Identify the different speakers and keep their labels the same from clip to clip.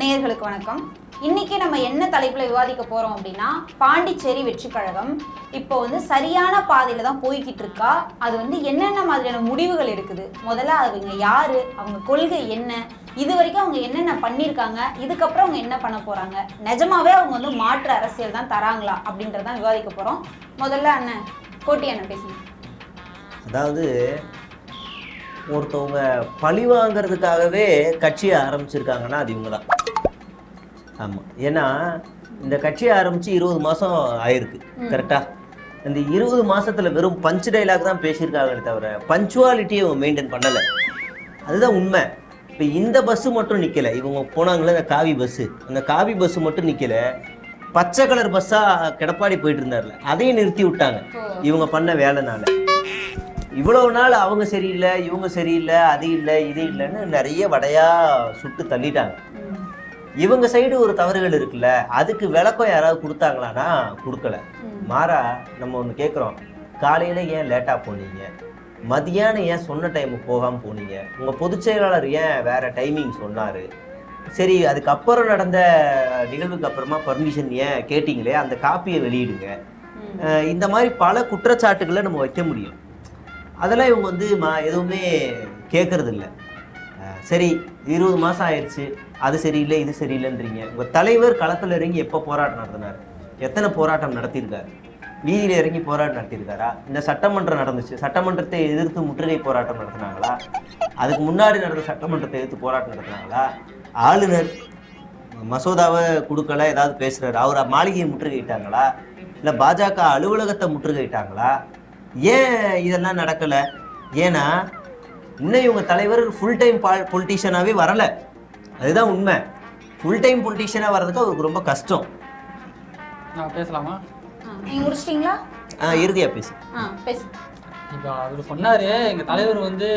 Speaker 1: நேயர்களுக்கு வணக்கம். இன்னைக்கு நம்ம என்ன தலைப்புல விவாதிக்க போறோம் அப்படின்னா பாண்டிச்சேரி வெற்றி கழகம் இப்போ வந்து சரியான பாதையில தான் போய்கிட்டு இருக்கா. அது வந்து என்னென்ன மாதிரியான முடிவுகள் இருக்குது முதல்ல அவங்க யாரு? அவங்க கொள்கை என்ன? இது வரைக்கும் அவங்க என்னென்ன பண்ணியிருக்காங்க? இதுக்கப்புறம் அவங்க என்ன பண்ண போறாங்க? நிஜமாவே அவங்க வந்து மாற்று அரசியல் தான் தராங்களா அப்படின்றதான் விவாதிக்க போறோம். முதல்ல அண்ணன் கோட்டி அண்ணன் பேசுங்க.
Speaker 2: அதாவது ஒருத்தவங்க பழி வாங்கிறதுக்காகவே கட்சியை ஆரம்பிச்சிருக்காங்கன்னா அது இவங்க தான். ஆமாம் ஏன்னா இந்த கட்சியை ஆரம்பித்து இருபது மாதம் ஆயிருக்கு கரெக்டா இந்த இருபது மாசத்துல வெறும் பஞ்ச் டைலாக் தான் பேசியிருக்காங்களே தவிர பஞ்சுவாலிட்டியை மெயின்டைன் பண்ணலை. அதுதான் உண்மை. இப்போ இந்த பஸ்ஸு மட்டும் நிற்கலை இவங்க போனாங்களே இந்த காவி பஸ்ஸு அந்த காவி பஸ்ஸு மட்டும் நிற்கல பச்சை கலர் பஸ்ஸாக கிடப்பாடி போயிட்டு இருந்தார்ல. அதையும் நிறுத்தி விட்டாங்க. இவங்க பண்ண வேலைனால. இவ்வளவு நாள் அவங்க சரியில்லை இவங்க சரியில்லை அது இல்லை இது இல்லைன்னு நிறைய வடையா சுட்டு தள்ளிட்டாங்க. இவங்க சைடு ஒரு தவறுகள் இருக்குல்ல அதுக்கு விளக்கம் யாராவது கொடுத்தாங்களான்னா கொடுக்கல. மாறா நம்ம ஒன்று கேட்குறோம் காலையில் ஏன் லேட்டாக போனீங்க? மதியானம் ஏன் சொன்ன டைமுக்கு போகாமல் போனீங்க? உங்கள் பொதுச் செயலாளர் ஏன் வேற டைமிங் சொன்னார்? சரி அதுக்கப்புறம் நடந்த நிகழ்வுக்கு அப்புறமா பர்மிஷன் ஏன் கேட்டிங்களே அந்த காப்பியை வெளியிடுங்க. இந்த மாதிரி பல குற்றச்சாட்டுகளை நம்ம வைக்க முடியும். அதெல்லாம் இவங்க வந்து மா எதுவுமே கேட்கறது இல்ல அஹ் சரி இருபது மாதம் ஆயிடுச்சு. அது சரியில்லை இது சரியில்லைன்றீங்க. உங்கள் தலைவர் களத்தில் இறங்கி எப்போ போராட்டம் நடத்தினார்? எத்தனை போராட்டம் நடத்தியிருக்காரு? வீதியில் இறங்கி போராட்டம் நடத்தியிருக்காரா? இந்த சட்டமன்றம் நடந்துச்சு. சட்டமன்றத்தை எதிர்த்து முற்றுகை போராட்டம் நடத்தினாங்களா? அதுக்கு முன்னாடி நடந்த சட்டமன்றத்தை எதிர்த்து போராட்டம் நடத்தினாங்களா? ஆளுநர் மசோதாவை கொடுக்கல ஏதாவது பேசுகிறார் அவர் மாளிகையை முற்றுகையிட்டாங்களா? இல்லை பாஜக அலுவலகத்தை முற்றுகையிட்டாங்களா? ஏன் இதெல்லாம் நடக்கலை? ஏன்னா இன்னும் இவங்க தலைவர் ஃபுல் டைம் பொலிட்டீஷியனாகவே வரல. அதுதான் உண்மை. ஃபுல் டைம் பொலிட்டீஷியனாக வர்றதுக்கு அவருக்கு ரொம்ப கஷ்டம்.
Speaker 3: நான் பேசலாமா?
Speaker 1: ஆ, நீங்க முடிச்சிட்டீங்களா?
Speaker 2: ஆ இறுதியா பேசு.
Speaker 1: ஆ பேசு.
Speaker 3: இப்போ அவர் சொன்னாரு எங்க தலைவர் வந்து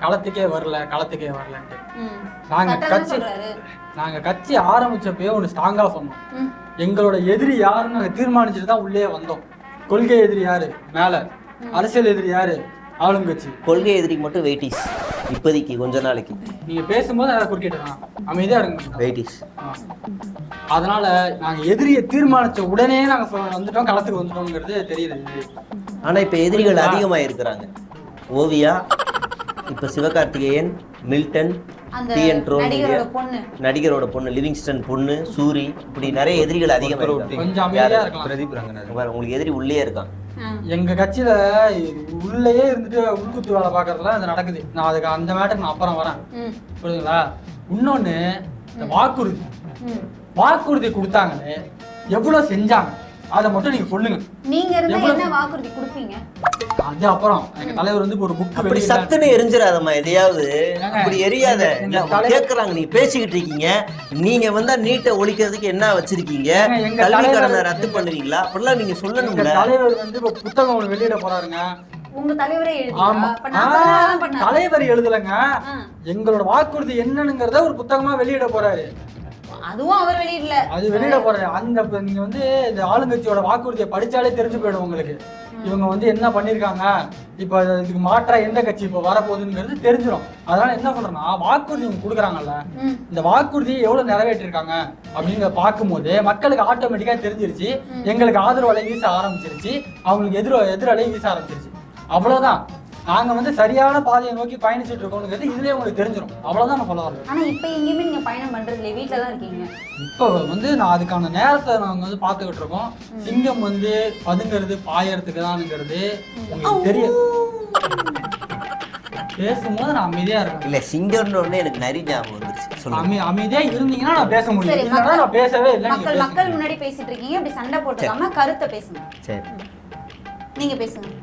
Speaker 3: களத்துக்கே வரல களத்துக்கே வரலன்ட்டு.
Speaker 1: ம்.
Speaker 3: நாங்க
Speaker 1: கரெக்டா தான்
Speaker 3: கட்சி
Speaker 1: சொல்றாரு.
Speaker 3: நாங்க கட்சி ஆரம்பிச்சப்பயே ஒன்று ஸ்ட்ராங்கா சொன்னோம்.
Speaker 1: ம்.
Speaker 3: எங்களோட எதிரி யாருன்னு நாங்க தீர்மானிச்சுட்டு தான் உள்ளே வந்தோம். கொள்கை எதிரி யாரு? மேல. அரசியல் எதிரி யாரு? ஆளுங்கட்சி.
Speaker 2: கொள்கை எதிரிக்கு மட்டும் வெயிட்டிஸ் இப்போதைக்கு கொஞ்ச நாளைக்கு.
Speaker 3: நீங்க பேசும்போது அதை குறுக்கிட்டலாம் அமைதியா இருங்க.
Speaker 2: வெயிட்டிஸ்.
Speaker 3: அதனால நாங்க எதிரியை தீர்மானிச்ச உடனே நாங்க சொ- வந்துட்டோம் களத்துக்கு வந்துட்டோம்ங்கிறது தெரியுது.
Speaker 2: ஆனா இப்ப எதிரிகள் அதிகமாக இருக்கிறாங்க ஓவியா இப்ப சிவகார்த்திகேயன் மில்டன்
Speaker 1: நடிகரோட பொண்ணு.
Speaker 2: நடிகரோட பொண்ணு லிவிங்ஸ்டன் பொண்ணு சூரி இப்படி நிறைய எதிரிகள் அதிகமாக இருக்காங்க
Speaker 3: கொஞ்சம் அமைதியா இருக்கலாம்.
Speaker 4: பிரதீப் ரங்கநாதன்.
Speaker 2: உங்களுக்கு எதிரி உள்ளே இருக்கான்.
Speaker 3: எங்க கட்சியில உள்ளேயே இருந்துட்டு உள்குத்து வேலை பாக்குறதுலாம் அது நடக்குது. நான் அதுக்கு அந்த மேட்டருக்கு நான் அப்புறம் வரேன். புரியுதுங்களா? இன்னொன்னு இந்த வாக்குறுதி. வாக்குறுதி கொடுத்தாங்களே எவ்வளவு செஞ்சாங்க? அதை மட்டும் நீங்க சொல்லுங்க.
Speaker 1: நீங்க இருந்தா என்ன வாக்குறுதி கொடுப்பீங்க?
Speaker 3: அது அப்புறம் எங்க தலைவர் வந்து ஒரு புக்
Speaker 2: அப்படி சத்துன்னு எரிஞ்சிடாதம்மா எதையாவது. அப்படி எரியாத. கேக்குறாங்க நீங்க பேசிக்கிட்டு இருக்கீங்க. நீங்க வந்தா நீட்டை ஒழிக்கிறதுக்கு என்ன வச்சிருக்கீங்க? கல்வி கடனை ரத்து பண்ணுவீங்களா அப்படிலாம் நீங்க
Speaker 3: எங்க
Speaker 2: சொல்லணும்ல.
Speaker 3: தலைவர் வந்து இப்ப புத்தகம் ஒண்ணு வெளியிட போறாருங்க.
Speaker 1: உங்க தலைவரே
Speaker 3: எழுதலைங்க. எங்களோட வாக்குறுதி என்னன்னுங்கிறத ஒரு புத்தகமா வெளியிட போறாரு.
Speaker 1: அதுவும் அவர் வெளியிடல
Speaker 3: அது வெளியிட போறாரு. அந்த நீங்க வந்து இந்த ஆளுங்கட்சியோட வாக்குறுதியை படிச்சாலே தெரிஞ்சு போயிடும் உங்களுக்கு. இவங்க வந்து என்ன பண்ணிருக்காங்க? இப்ப இதுக்கு மாற்றா எந்த கட்சி இப்ப வரப்போகுதுங்கிறது தெரிஞ்சிடும் அதனால என்ன சொல்றேன்னா வாக்குறுதி இவங்க கொடுக்குறாங்கல்ல. இந்த வாக்குறுதியை எவ்வளவு நிறைவேற்றிருக்காங்க அப்படிங்கிறத பார்க்கும்போது மக்களுக்கு ஆட்டோமேட்டிக்கா தெரிஞ்சிருச்சு. எங்களுக்கு ஆதரவு அலை வீச ஆரம்பிச்சிருச்சு. அவங்களுக்கு எதிர எதிரலை வீச ஆரம்பிச்சிருச்சு. அவ்வளவுதான். நாங்க வந்து சரியான பாதையை நோக்கி பயணிச்சுட்டு இருக்கோம்ங்கிறது இதுலயே உங்களுக்கு தெரிஞ்சிடும் அவ்வளவுதான் நான் சொல்ல வரேன்.
Speaker 1: ஆனா இப்ப எங்கேயுமே நீங்க பயணம் பண்றது இல்லையே வீட்டுல தான் இருக்கீங்க.
Speaker 3: இப்போ வந்து நான் அதுக்கான நேரத்தை நாங்க வந்து பார்த்துக்கிட்டு இருக்கோம். சிங்கம் வந்து பதுங்கிறது பாயறதுக்கு தான்ங்கிறது உங்களுக்கு தெரியும். பேசும்போது நான் அமைதியா இருக்கேன்
Speaker 2: இல்ல சிங்கர்னு உடனே எனக்கு நரி ஞாபகம் வந்துருச்சு. சொல்லுங்க.
Speaker 3: அமை அமைதியா இருந்தீங்கன்னா நான் பேச முடியும்.
Speaker 1: சரி,
Speaker 3: இல்லைன்னா
Speaker 1: மக்கள்-
Speaker 3: நான் பேசவே இல்லை நீங்க
Speaker 1: மக்கள். முன்னாடி பேசிட்டு இருக்கீங்க. இப்படி சண்டை போட்டுக்காம கருத்தை பேசுங்க.
Speaker 2: சரி.
Speaker 1: நீங்க பேசுங்க.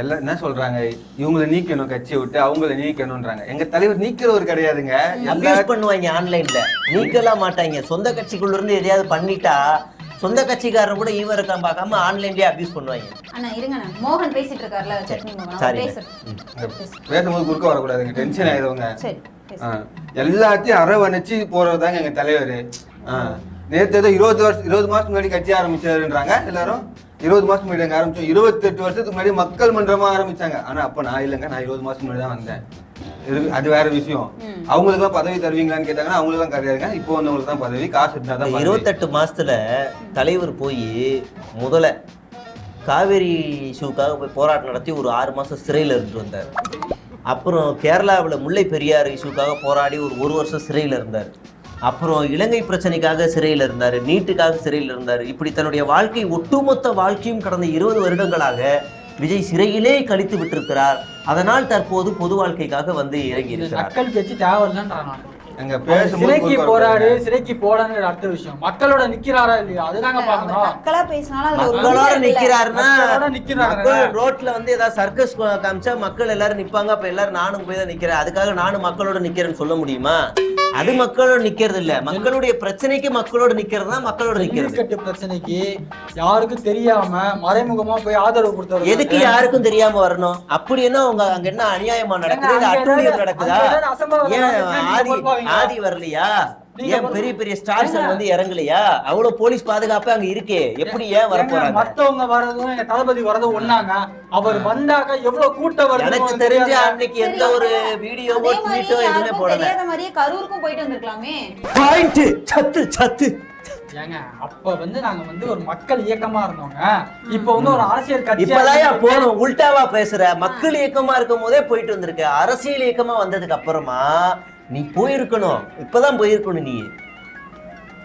Speaker 4: எல்லாம் என்ன சொல்றாங்க? இவங்களை நீக்கணும் கட்சியை விட்டு அவங்கள நீக்கணும்ன்றாங்க. எங்க தலைவர் நீக்கிறவர் கிடையாதுங்க.
Speaker 2: அபியூஸ் பண்ணுவாங்க ஆன்லைன்ல. நீக்கலாம் மாட்டாங்க. சொந்த கட்சிக்குள்ள இருந்து எதையாவது பண்ணிட்டா சொந்த கட்சிக்காரன் கூட ஈவன் இருக்கான் பார்க்காம ஆன்லைன்லயே அபியூஸ் பண்ணுவாங்க.
Speaker 1: அண்ணா இருங்க அண்ணா. மோகன் பேசிட்டு இருக்காருல சட்னி மோகன்.
Speaker 4: பேசும்போது குறுக்க வரக்கூடாதுங்க. டென்ஷன் ஆயிடுவாங்க. எல்லாத்தையும் அரவணைச்சு போறதுதாங்க எங்க தலைவர். நேற்று ஏதோ இருபது வருஷம் இருபது மாசத்துக்கு முன்னாடி கட்சி ஆரம்பிச்சாருன்றாங்க எல்லாரும். இருபது மாசம் முன்னாடி ஆரம்பிச்சோம். இருபத்தெட்டு வருஷத்துக்கு முன்னாடி மக்கள் மன்றமா ஆரம்பிச்சாங்க. ஆனா அப்ப நான் இல்லைங்க. நான் இருபது மாசம் முன்னாடி தான் வந்தேன். இது- அது வேற விஷயம். அவங்களுக்கு பதவி தருவீங்களான்னு கேட்டாங்கன்னா அவங்களுக்கு தான் கிடையாதுங்க இப்போ வந்தவங்களுக்கு தான் பதவி. காசு இருந்தா தான்.
Speaker 2: இருபத்தெட்டு மாசத்துல தலைவர் போய் முதல்ல காவேரி இஷ்யூக்காக போய் போராட்டம் நடத்தி ஒரு ஆறு மாசம் சிறையில் இருந்துட்டு வந்தார். அப்புறம் கேரளாவில் முல்லை பெரியார் இஷ்யூக்காக போராடி ஒரு ஒரு வருஷம் சிறையில் இருந்தார். அப்புறம் இலங்கை பிரச்சனைக்காக சிறையில் இருந்தார் நீட்டுக்காக சிறையில் இருந்தார். இப்படி தன்னுடைய வாழ்க்கை ஒட்டுமொத்த வாழ்க்கையும் கடந்த இருபது வருடங்களாக விஜய் சிறையிலே கழித்து விட்டிருக்கிறார். அதனால் தற்போது பொது வாழ்க்கைக்காக வந்து இறங்கி இருக்கிறார்
Speaker 3: நக்கல் பேச்சு
Speaker 4: பேசும்போது
Speaker 3: சிறைக்கு போறாரு. சிறைக்கு போடான்னு அடுத்த விஷயம். மக்களோட நிக்கிறாரா இல்லையா? அதுதாங்க பாக்கணும்
Speaker 1: மக்களா பேசினாலும்
Speaker 2: மக்களோட. நிக்கிறாருன்னா. மக்கள் ரோட்ல வந்து ஏதாவது சர்க்கஸ் காமிச்சா மக்கள் எல்லாரும் நிப்பாங்க. அப்ப எல்லாரும் நானும் போய் தான் நிக்கிறேன். அதுக்காக நானும் மக்களோட நிக்கிறேன்னு சொல்ல முடியுமா? அது மக்களோட நிக்கிறது இல்ல மக்களுடைய பிரச்சனைக்கு மக்களோட நிக்கிறது தான் மக்களோட நிக்கிறது.
Speaker 3: பிரச்சனைக்கு யாருக்கும் தெரியாம மறைமுகமா போய் ஆதரவு கொடுத்தவர்
Speaker 2: எதுக்கு யாருக்கும் தெரியாம வரணும்? அப்படி என்ன உங்க அங்க என்ன அநியாயமா நடக்குது? அட்டூழியம் நடக்குதா? ஏன் ஆதி? ஆதி வரலையா? ஏன் பெரிய பெரிய ஸ்டார்ஸ் வந்து இறங்கலையா? அவ்வளவு போலீஸ் பாதுகாப்பு அங்க இருக்கே. எப்படி ஏன் வர போறாங்க?
Speaker 3: மத்தவங்க வரதும் தளபதி வரதும் ஒண்ணாங்க. அவர் வந்தாக்க எவ்வளவு கூட்டம் வருது
Speaker 2: எனக்கு தெரிஞ்ச அன்னைக்கு எந்த ஒரு வீடியோவோ ட்வீட்டோ எதுவுமே போடல.
Speaker 1: மாதிரியே கரூருக்கும் போயிட்டு வந்திருக்கலாமே.
Speaker 2: பாயிண்ட் சத்து சத்து.
Speaker 3: ஏங்க அப்ப வந்து நாங்க வந்து ஒரு மக்கள் இயக்கமா இருந்தோங்க. இப்ப வந்து ஒரு அரசியல் கட்சி
Speaker 2: இப்பதான் போனோம். உல்டாவா பேசுற. மக்கள் இயக்கமா இருக்கும் போதே போயிட்டு வந்திருக்க. அரசியல் இயக்கமா வந்ததுக்கு அப்புறமா நீ போயிருக்கணும். இப்பதான் போயிருக்கணும் நீ.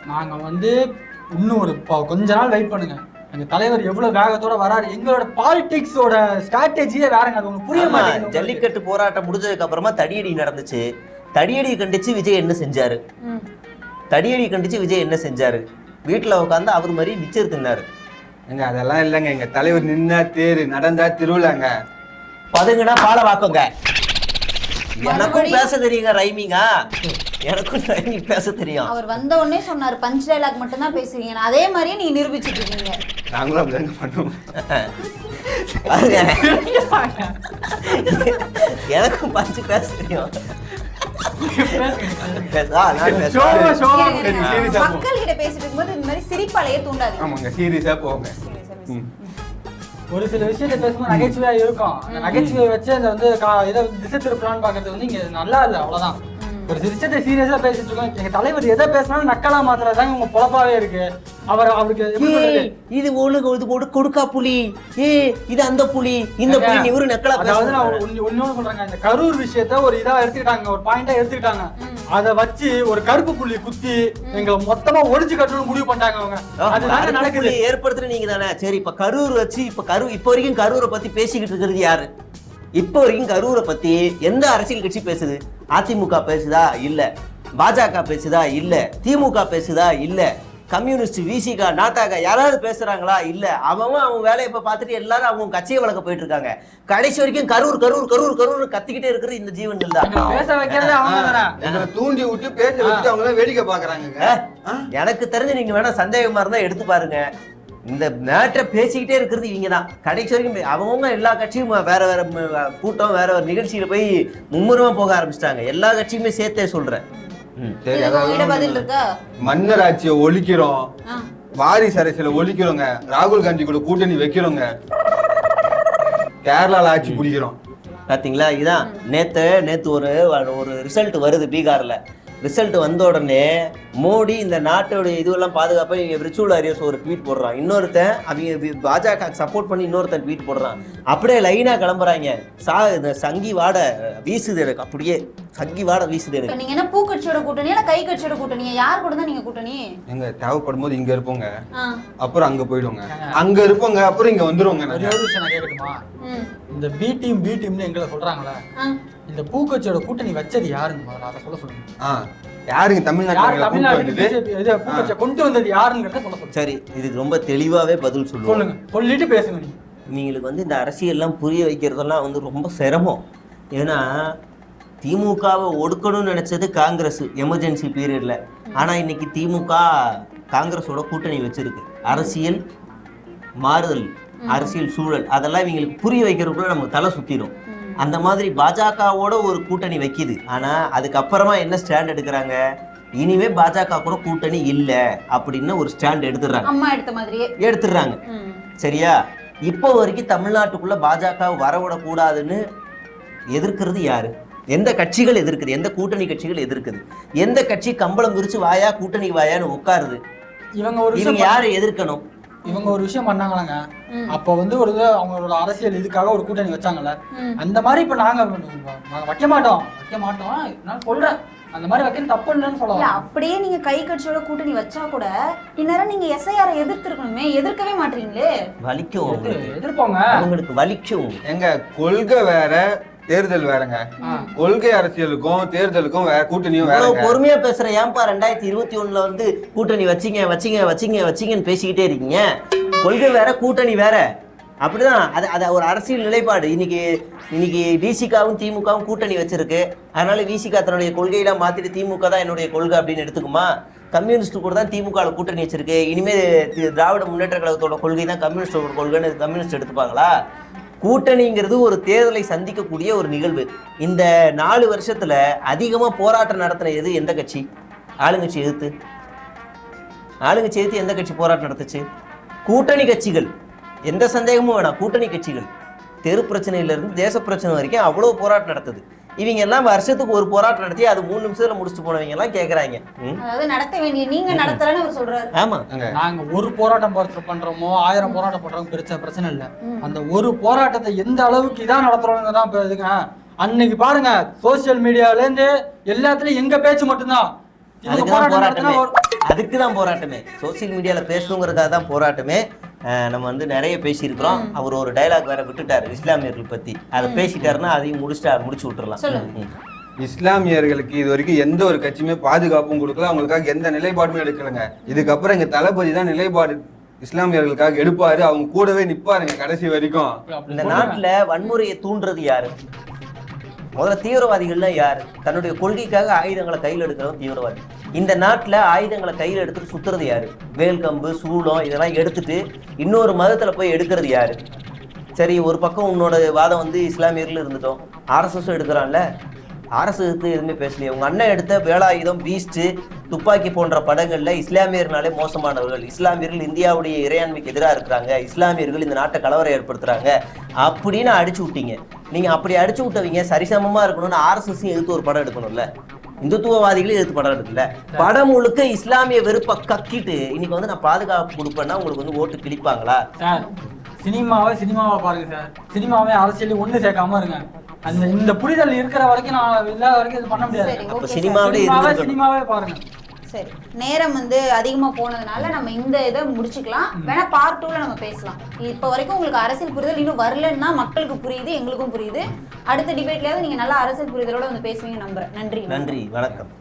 Speaker 3: நாங்க வந்து இன்னும் ஒரு ப- கொஞ்ச நாள் வெயிட் பண்ணுங்க. எங்க தலைவர் எவ்வளவு வேகத்தோட வராரு எங்களோட பாலிடிக்ஸோட ஸ்ட்ராட்டஜியே வேறங்க. அது உங்களுக்கு புரிய
Speaker 2: ஆமா,
Speaker 3: மாட்டேங்குது. உங்களுக்கு.
Speaker 2: ஜல்லிக்கட்டு போராட்டம் முடிஞ்சதுக்கு அப்புறமா தடியடி நடந்துச்சு. தடியடி கண்டிச்சு விஜய் என்ன செஞ்சாரு?
Speaker 1: ம்.
Speaker 2: தடியடி கண்டிச்சு விஜய் என்ன செஞ்சாரு? வீட்டுல உட்காந்து அவர் மாதிரி மிச்சர் தின்னாரு.
Speaker 4: எங்க அதெல்லாம் இல்லைங்க. எங்க தலைவர் நின்னா தேரு நடந்தா திருவிழாங்க.
Speaker 2: பதுங்குனா பாலை வாக்குங்க. எனக்கும் பேச தெரியுங்க ரைமிங்கா. எனக்கும் ரைமிங் பேச தெரியும்.
Speaker 1: அவர் வந்த உடனே சொன்னாரு பஞ்ச் டைலாக் மட்டும் தான் பேசுவீங்க அதே மாதிரியே நீங்க நிரூபிச்சிட்டு இருக்கீங்க.
Speaker 4: நாங்களும் அப்படிதாங்க பண்ணுவோம்.
Speaker 2: பாருங்க. எனக்கும் பஞ்சு பேச தெரியும்.
Speaker 1: மக்கள் கிட்ட பேசிட்டு இருக்கும்போது இந்த மாதிரி சிரிப்பாலையே தூண்டாதீங்க.
Speaker 4: ஆமாங்க சீரியஸா போங்க.
Speaker 3: ஒரு சில விஷயத்தை பேசும்போது நகைச்சுவையா இருக்கும். அந்த நகைச்சுவையை வச்சு அந்த வந்து கா- இதை திசை திருப்பலான்னு பாக்குறது வந்து இங்க நல்லா இல்ல அவ்வளவுதான். ஒரு சில விஷயத்தை சீரியஸா பேசிட்டு இருக்கோம் எங்க தலைவர் எதை பேசினாலும் நக்கலா மாத்துறதுதாங்க உங்க பொழப்பாவே இருக்கு. அவர் அவருக்கு
Speaker 2: இது ஒண்ணு இது ஒரு கொடுக்கா புலி. ஏ இது அந்த புலி. இந்த புலி இவரு நக்கலா
Speaker 3: அதாவது நான் ஒண்ணு சொல்றேங்க. இந்த கரூர் விஷயத்த ஒரு இதா எடுத்துக்கிட்டாங்க ஒரு பாயிண்டா எடுத்துக்கிட்டாங்க. அத வச்சு ஒரு கருப்பு புள்ளி குத்தி எங்களை மொத்தமா ஒழிச்சு கட்டணும்னு முடிவு பண்ணிட்டாங்க அவங்க.
Speaker 2: கருப்பு
Speaker 3: நடக்குது.
Speaker 2: ஏற்படுத்துறது நீங்க தானே சரி இப்ப கரூர் வச்சு இப்ப கரூர் இப்ப வரைக்கும் கரூரை பத்தி பேசிக்கிட்டு இருக்கிறது யாரு? இப்ப வரைக்கும் கரூரை பத்தி எந்த அரசியல் கட்சி பேசுது? அதிமுக பேசுதா? இல்ல. பாஜக பேசுதா? இல்ல. திமுக பேசுதா? இல்ல. கம்யூனிஸ்ட் விசிகா நாட்டாக யாராவது பேசுறாங்களா? இல்ல. அவன் அவன் வேலையை இப்ப பார்த்துட்டு எல்லாரும் அவங்க கட்சியை வளர்க்க போயிட்டு இருக்காங்க. கடைசி வரைக்கும் கரூர் கரூர் கரூர் கரூர் கத்திக்கிட்டே இருக்கிறது இந்த ஜீவன்கள் தான்.
Speaker 3: பேச வைக்கிறதே அவங்க
Speaker 4: தூண்டி விட்டு பேச வச்சுட்டு அவங்க எல்லாம் வேடிக்கை பாக்குறாங்க
Speaker 2: ஆ? எனக்கு தெரிஞ்சு நீங்க வேணா சந்தேகமா இருந்தா எடுத்து பாருங்க. இந்த மேட்டரை பேசிக்கிட்டே இருக்கிறது இவங்க தான் கடைசி வரைக்கும் அவங்கவங்க எல்லா கட்சியும் வேற வேற கூட்டம் வேற வேற நிகழ்ச்சியில போய் மும்முரமா போக ஆரம்பிச்சிட்டாங்க. எல்லா கட்சியுமே சேர்த்தே சொல்றேன்.
Speaker 4: சரி அதாவது மன்னர் ஆட்சியை ஒழிக்கிறோம். வாரிசு அரசியல ஒழிக்கிறோங்க. ராகுல் காந்தி கூட கூட்டணி வைக்கிறோங்க. கேரளால ஆட்சி பிடிக்கிறோம்.
Speaker 2: பாத்தீங்களா? இதான். நேத்து நேத்து ஒரு ஒரு ரிசல்ட் வருது பீகார்ல. ரிசல்ட் வந்த உடனே மோடி இந்த நாட்டோட இதுவெல்லாம் பாதுகாப்பாக இவங்க விர்ச்சுவல் அரியர்ஸ் ஒரு ட்வீட் போடுறான். இன்னொருத்தன் அவங்க பாஜக சப்போர்ட் பண்ணி இன்னொருத்தன் ட்வீட் போடுறான். அப்படியே லைனாக கிளம்புறாங்க. சா இந்த சங்கி வாடை வீசுது எனக்கு அப்படியே. சங்கி வாடை வீசுது எனக்கு.
Speaker 1: நீங்க என்ன பூக்கட்சியோட கூட்டணியா இல்ல கை கட்சியோட கூட்டணியா யார் கூட தான் நீங்க கூட்டணி?
Speaker 4: எங்க தேவைப்படும் போது இங்க இருப்போங்க. அப்புறம் அங்க போயிடுவோங்க. அங்க இருப்போங்க அப்புறம் இங்க வந்துருவோங்க
Speaker 3: ஒரே. ஒரு விஷயம். இந்த பி டீம் பி டீம்னு எங்களை சொல்றாங்களே. இந்த பூக்கட்சியோட கூட்டணி வச்சது யாருன்னு முதல்ல? அதை சொல்ல சொல்லுங்க.
Speaker 4: யாருங்க தமிழ்நாட்டுல
Speaker 3: கொண்டு வந்தது யாருங்கிறத சொல்ல
Speaker 2: சரி இதுக்கு ரொம்ப தெளிவாவே பதில் சொல்லுவோம்.
Speaker 3: சொல்லுங்க. சொல்லிட்டு பேசுங்க நீங்க.
Speaker 2: இவங்களுக்கு வந்து இந்த அரசியல்லாம் புரிய வைக்கிறதெல்லாம் வந்து ரொம்ப சிரமம். ஏன்னா திமுகவை ஒடுக்கணும்னு நினைச்சது காங்கிரஸ் எமர்ஜென்சி பீரியட்ல ஆனா இன்னைக்கு திமுக காங்கிரஸோட கூட்டணி வச்சிருக்கு. அரசியல் மாறுதல் அரசியல் சூழல் அதெல்லாம் இவங்களுக்கு புரிய வைக்கிறதுக்குள்ள நமக்கு தலை சுத்திடும் அந்த மாதிரி பாஜகவோட ஒரு கூட்டணி வைக்கிது. ஆனா அதுக்கப்புறமா என்ன ஸ்டாண்ட் எடுக்கிறாங்க? இனிமே பாஜக கூட கூட்டணி இல்லை அப்படின்னு ஒரு ஸ்டாண்ட் எடுத்துடுறாங்க.
Speaker 1: அம்மா எடுத்த மாதிரியே.
Speaker 2: எடுத்துடுறாங்க. சரியா? இப்போ வரைக்கும் தமிழ்நாட்டுக்குள்ள பாஜக வரவிடக்கூடாதுன்னு எதிர்க்கிறது யாரு? எந்த கட்சிகள் எதிர்க்குது? எந்த கூட்டணி கட்சிகள் எதிர்க்குது? எந்த கட்சி கம்பளம் விரிச்சு வாயா கூட்டணி வாயான்னு உட்காருது?
Speaker 3: இவங்க ஒரு விஷயம்
Speaker 2: இவங்க யாரை எதிர்க்கணும்?
Speaker 3: இவங்க ஒரு விஷயம் பண்ணாங்களாங்க. அப்ப வந்து ஒரு அவங்களோட அரசியல் இதுக்காக ஒரு கூட்டணி வச்சாங்கல்ல. அந்த மாதிரி இப்ப நாங்க நாங்க வைக்க மாட்டோம். வைக்க மாட்டோம். நான் சொல்றேன். அந்த மாதிரி வைக்கிறது தப்பு இல்லைன்னு
Speaker 1: இல்ல
Speaker 3: சொல்லலாம்
Speaker 1: அப்படியே நீங்க கை கட்சியோட கூட்டணி வச்சா கூட இந்நேரம் நீங்க எஸ்ஐஆர் எதிர்த்திருக்கணுமே எதிர்க்கவே மாட்டீங்களே?
Speaker 2: வலிக்கும்
Speaker 3: எதிர்ப்போங்க.
Speaker 2: அவங்களுக்கு வலிக்கும்.
Speaker 4: எங்க கொள்கை வேற தேர்தல் வேறங்க. கொள்கை அரசியலுக்கும் தேர்தலுக்கும் வேற கூட்டணியும் வேறங்க.
Speaker 2: பொறுமையா பேசுற ஏன்பா ரெண்டாயிரத்தி இருபத்தி ஒண்ணுல வந்து கூட்டணி வச்சிங்க வச்சிங்க வச்சிங்க வச்சிங்கன்னு பேசிக்கிட்டே இருக்கீங்க? கொள்கை வேற கூட்டணி வேற. அப்படிதான். அது அது ஒரு அரசியல் நிலைப்பாடு. இன்னைக்கு இன்னைக்கு டிசிகாவும் திமுகவும் கூட்டணி வச்சிருக்கு. அதனால விசிகா தன்னுடைய கொள்கையெல்லாம் மாத்திட்டு திமுக தான் என்னுடைய கொள்கை அப்படின்னு எடுத்துக்குமா? கம்யூனிஸ்ட் கூட தான் திமுக கூட்டணி வச்சிருக்கு. இனிமே தி- திராவிட முன்னேற்ற கழகத்தோட கொள்கை தான் கம்யூனிஸ்டோட கொள்கைன்னு கம்யூனிஸ்ட் எடுத்துப்பாங்களா? கூட்டணிங்கிறது ஒரு தேர்தலை சந்திக்கக்கூடிய ஒரு நிகழ்வு. இந்த நாலு வருஷத்துல அதிகமா போராட்டம் நடத்தின எது எந்த கட்சி? ஆளுங்கட்சி எதிர்த்து. ஆளுங்கட்சி எதிர்த்து எந்த கட்சி போராட்டம் நடத்துச்சு? கூட்டணி கட்சிகள். எந்த சந்தேகமும் வேணாம். கூட்டணி கட்சிகள். தெரு பிரச்சனையிலேருந்து தேச பிரச்சனை வரைக்கும் அவ்வளோ போராட்டம் நடத்துது. இவங்க எல்லாம் வருஷத்துக்கு ஒரு போராட்டம் நடத்தி அது மூணு நிமிஷத்துல முடிச்சுட்டு போனவங்க எல்லாம் கேக்குறாங்க
Speaker 1: அதாவது நடத்த வேண்டிய நீங்க நடத்தலன்னு அவர் சொல்றாரு.
Speaker 2: ஆமா.
Speaker 3: நாங்க ஒரு போராட்டம் போராட்டம் பண்றோமோ ஆயிரம் போராட்டம் பண்றோம் பிரச்சனை பிரச்சனை இல்ல. அந்த ஒரு போராட்டத்தை எந்த அளவுக்கு தான் இப்ப இதுங்க அன்னைக்கு பாருங்க சோசியல் மீடியால இருந்து எல்லாத்துலயும் எங்க பேச்சு மட்டும்தான்.
Speaker 2: அதுக்கு தான்
Speaker 3: போராட்டம் நடத்தினா
Speaker 2: போராட்டமே.
Speaker 3: ஒரு-
Speaker 2: அதுக்கு தான் போராட்டமே. சோசியல் மீடியால பேசணுங்கிறதுக்காக தான் போராட்டமே. நம்ம வந்து நிறைய பேசியிருக்கிறோம். அவர் ஒரு டயலாக் வேற விட்டுட்டாரு இஸ்லாமியர்கள் பத்தி. அதை பேசிட்டாருன்னா அதையும் முடிச்சுட்டா முடிச்சு விட்டுறலாம்.
Speaker 4: இஸ்லாமியர்களுக்கு இது வரைக்கும் எந்த ஒரு கட்சியுமே பாதுகாப்பும் கொடுக்கல அவங்களுக்காக எந்த நிலைப்பாடுமே எடுக்கலங்க. இதுக்கப்புறம் எங்க தளபதி தான் நிலைப்பாடு இஸ்லாமியர்களுக்காக எடுப்பாரு அவங்க கூடவே நிப்பாருங்க கடைசி வரைக்கும்.
Speaker 2: இந்த. நாட்டுல வன்முறையை தூண்டுறது யாரு? முதல்ல தீவிரவாதிகள்னா யார்? தன்னுடைய கொள்கைக்காக ஆயுதங்களை கையில் எடுக்கிறவன் தீவிரவாதி. இந்த நாட்டில் ஆயுதங்களை கையில் எடுத்துட்டு சுத்துறது யார்? வேல்கம்பு சூளம் இதெல்லாம் எடுத்துட்டு இன்னொரு மதத்தில் போய் எடுக்கிறது யார்? சரி ஒரு பக்கம் உன்னோட வாதம் வந்து இஸ்லாமியர்கள் இருந்துட்டோம். ஆர்எஸ்எஸும் எடுக்கிறான்ல. அரசுக்கு எடுத்து எதுவுமே பேசலையே. உங்கள் அண்ணன் எடுத்த வேலாயுதம் பீஸ்ட்டு துப்பாக்கி போன்ற படங்களில் இஸ்லாமியர்னாலே மோசமானவர்கள். இஸ்லாமியர்கள் இந்தியாவுடைய இறையாண்மைக்கு எதிராக இருக்கிறாங்க. இஸ்லாமியர்கள் இந்த நாட்டை கலவரம் ஏற்படுத்துகிறாங்க அப்படின்னு அடிச்சு விட்டீங்க. நீங்க அப்படி அடிச்சு விட்டவங்க சரிசமமா இருக்கணும்னு ஆர்எஸ்எஸ் எதிர்த்து ஒரு படம் எடுக்கணும்ல. இந்துத்துவவாதிகளும் எதிர்த்து படம் எடுக்கல. படம் முழுக்க இஸ்லாமிய வெறுப்பை கக்கிட்டு இன்னைக்கு வந்து நான் பாதுகாப்பு கொடுப்பேன்னா உங்களுக்கு வந்து ஓட்டு கிழிப்பாங்களா?
Speaker 3: சார் சினிமாவை சினிமாவா பாருங்க சார். சினிமாவே அரசியல் ஒண்ணு சேர்க்காம இருங்க. அந்த இந்த புரிதல் இருக்கிற வரைக்கும் நான் இல்லாத வரைக்கும் இது பண்ண முடியாது.
Speaker 2: அப்ப
Speaker 3: சினிமாவே சினிமாவே பாருங்க.
Speaker 1: சரி நேரம் வந்து அதிகமா போனதுனால நம்ம இந்த இதை முடிச்சுக்கலாம். வேணா பார்ட் டூல நம்ம பேசலாம். இப்போ வரைக்கும் உங்களுக்கு அரசியல் புரிதல் இன்னும் வரலன்னா மக்களுக்கு புரியுது எங்களுக்கும் புரியுது. அடுத்த டிபேட்லயாவது நீங்க நல்லா அரசியல் புரிதலோட வந்து பேசுவீங்க நம்புறேன். நன்றி.
Speaker 2: நன்றி வணக்கம்.